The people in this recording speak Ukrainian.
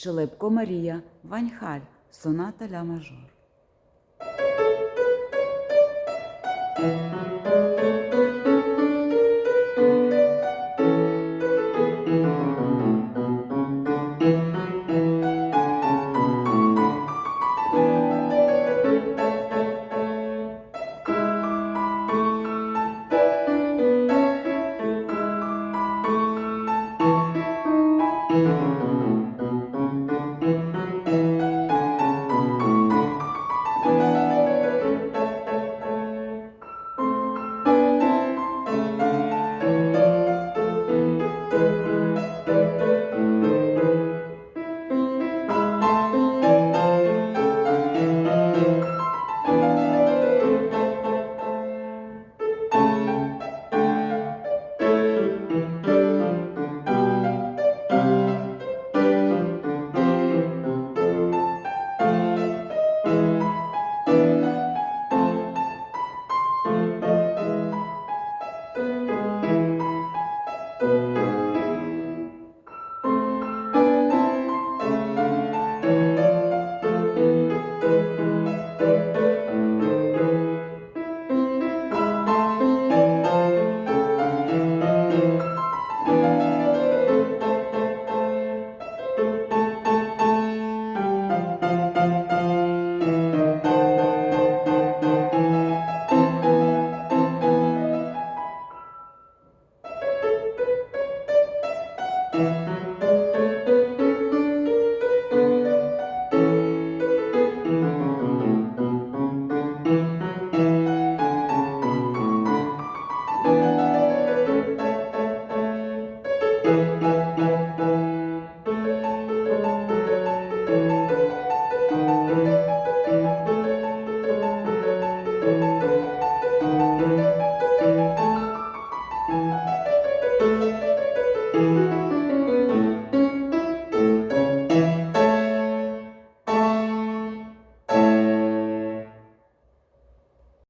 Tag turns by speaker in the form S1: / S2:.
S1: Шелепко Марія, Ваньхаль, соната ля мажор.
S2: Thank you.